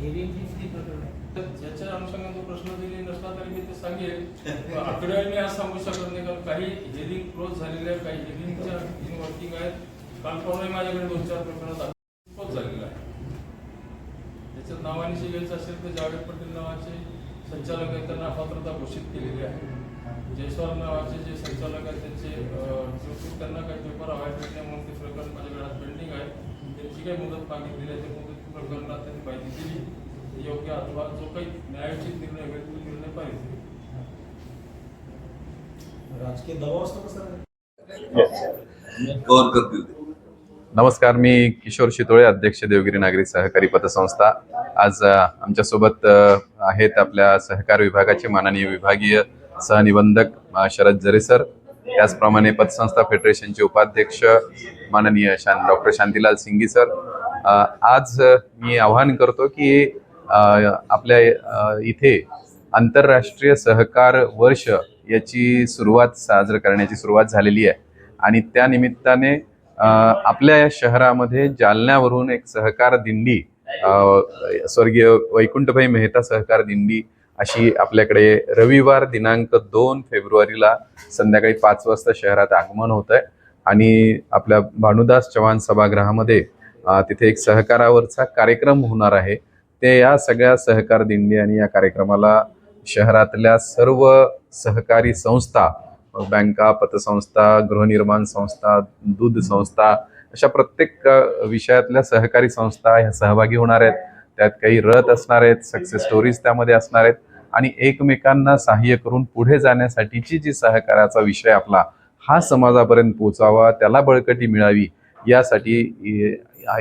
ज्याच्या अनुषंगाने तो प्रश्न दिले नसला तरी मी ते सांगेल. आकडेवारी मी आज सांगू शकत नाही कारण काही हेरिंग क्लोज झालेले झालेल्या काही हेरिंगच्या इन वर्किंग आहेत. काल परवाही माझ्याकडे दोन चार प्रकरणात क्लोज झालेला आहे त्याच्यात नावाने शिकायचं असेल तर जावेद पटेल नावाचे संचालक आहेत त्यांना अपात्रता घोषित केलेली आहे. जयस्वाल नावाचे जे संचालक आहेत त्यांचे त्यांना काही पेपर अवॉइड भेटले म्हणून ते प्रकरण माझ्याकडे आज पेंडिंग आहे. त्यांची काही मुदत मागितलेली आहे ते त्यांनी माहिती दिली. योग्य अथवा जो काही न्यायोचित निर्णय होईल तो निर्णय पाहिजे. राजकीय दबाव असतो. नमस्कार मी किशोर शितोळे अध्यक्ष देवगिरी नागरी सहकारी पतसंस्था. आज आमच्यासोबत आहेत आपल्या सहकार विभागाचे माननीय विभागीय सहनिबंधक शरद जरे सर. त्याचप्रमाणे पतसंस्था फेडरेशनचे उपाध्यक्ष माननीय शां डॉक्टर शांतीलाल सिंगी सर. आज मी आवाहन करतो की आपल्या इथे आंतरराष्ट्रीय सहकार वर्ष याची सुरुवात साजरं करण्याची सुरुवात झालेली आहे. आणि त्या निमित्ताने आपल्या या शहरामध्ये जालन्यावरून एक सहकार दिंडी स्वर्गीय वैकुंठभाई मेहता सहकार दिंडी अशी आपल्याकडे रविवार दिनांक दोन फेब्रुवारीला संध्याकाळी पाच वाजता शहरात आगमन होत आहे आणि आपल्या भानुदास चव्हाण सभागृहामध्ये तिथे एक सहकारावरचा कार्यक्रम होणार आहे. ते या सगळ्या सहकार दिंडी आणि या कार्यक्रमाला शहरातल्या सर्व सहकारी संस्था बँका पतसंस्था गृहनिर्माण संस्था दूध संस्था अशा प्रत्येक विषयातल्या सहकारी संस्था ह्या सहभागी होणार आहेत. त्यात काही रथ असणार आहेत सक्सेस स्टोरीज त्यामध्ये असणार आहेत आणि एकमेकांना सहाय्य करून पुढे जाण्यासाठीची जी सहकाराचा विषय आपला हा समाजापर्यंत पोचावा त्याला बळकटी मिळावी यासाठी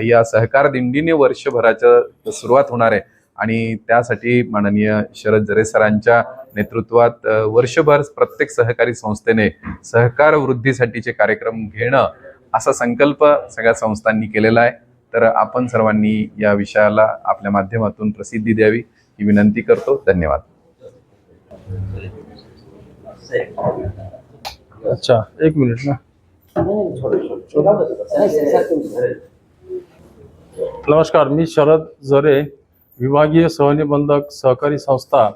या सहकार दिंडीने वर्षभराच्या सुरुवात होणार आहे. आणि त्यासाठी माननीय शरद जरे सरांच्या नेतृत्वात वर्षभर प्रत्येक सहकारी संस्थेने सहकार वृद्धीसाठीचे कार्यक्रम घेणं असा संकल्प सगळ्या संस्थांनी केलेला आहे. तर आपण सर्वांनी या विषयाला आपल्या माध्यमातून प्रसिद्धी द्यावी ही विनंती करतो. धन्यवाद. अच्छा एक मिनिट ना. नमस्कार मी शरद झरे विभागीय सहनिबंधक सहकारी संस्था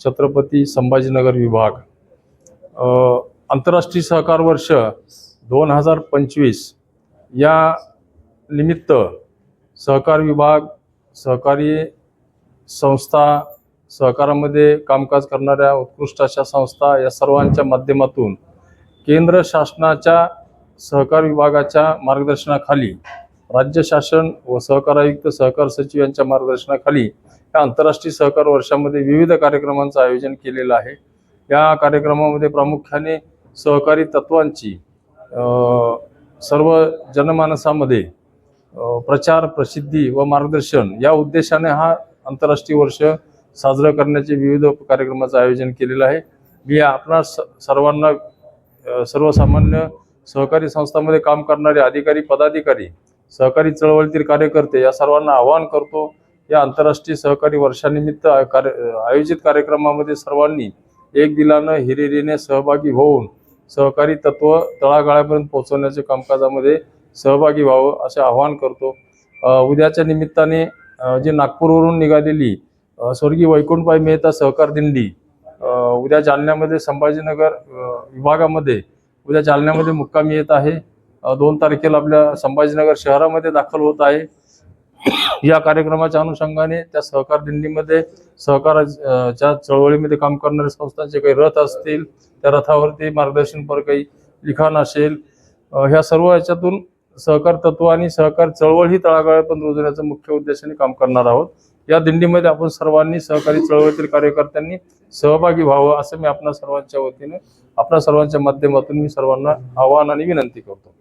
छत्रपती संभाजीनगर विभाग. आंतरराष्ट्रीय सहकार वर्ष दोन हजार पंचवीस या निमित्त सहकार विभाग सहकारी संस्था सहकारामध्ये कामकाज करणाऱ्या उत्कृष्ट अशा संस्था या सर्वांच्या माध्यमातून केंद्र शासनाच्या सहकार विभागाच्या मार्गदर्शनाखाली राज्य शासन व सहकार आयुक्त सहकार सचिव यांच्या मार्गदर्शनाखाली या आंतरराष्ट्रीय सहकार वर्षामध्ये विविध कार्यक्रमांचं आयोजन केलेलं आहे. या कार्यक्रमामध्ये प्रामुख्याने सहकारी तत्वांची सर्व जनमानसामध्ये प्रचार प्रसिद्धी व मार्गदर्शन या उद्देशाने हा आंतरराष्ट्रीय वर्ष साजरं करण्याचे विविध कार्यक्रमाचं आयोजन केलेलं आहे. मी आपणा स सर्वांना सर्वसामान्य सहकारी संस्थांमध्ये काम करणारे अधिकारी पदाधिकारी सहकारी चळवळीतील कार्यकर्ते या सर्वांना आवाहन करतो या आंतरराष्ट्रीय सहकारी वर्षानिमित्त कार्य आयोजित कार्यक्रमामध्ये सर्वांनी एक दिलानं हिरिरीने सहभागी होऊन सहकारी तत्व तळागाळापर्यंत पोहोचवण्याच्या कामकाजामध्ये सहभागी व्हावं असे आवाहन करतो. उद्याच्या निमित्ताने जी नागपूरवरून निघालेली स्वर्गीय वैकुंठभाई मेहता सहकार दिंडी उद्या जालन्यामध्ये संभाजीनगर विभागामध्ये उद्या जालन्यामध्ये मुक्कामी येत आहे. दोन तारखेला आपल्या संभाजीनगर शहरामध्ये दाखल होत आहे. या कार्यक्रमाच्या अनुषंगाने त्या सहकार दिंडीमध्ये सहकाराच्या चळवळीमध्ये काम करणाऱ्या संस्थांचे काही रथ असतील त्या रथावरती मार्गदर्शनपर काही लिखाण असेल ह्या सर्व याच्यातून सहकार तत्व आणि सहकार चळवळ ही तळागाळापर्यंत रुजवण्याचा मुख्य उद्देशाने काम करणार आहोत. या दिंडीमध्ये आपण सर्वांनी सहकारी चळवळीतील कार्यकर्त्यांनी सहभागी व्हावं असं मी आपणा सर्वांच्या वतीने आपल्या सर्वांच्या माध्यमातून मी सर्वांना आवाहन आणि विनंती करतो.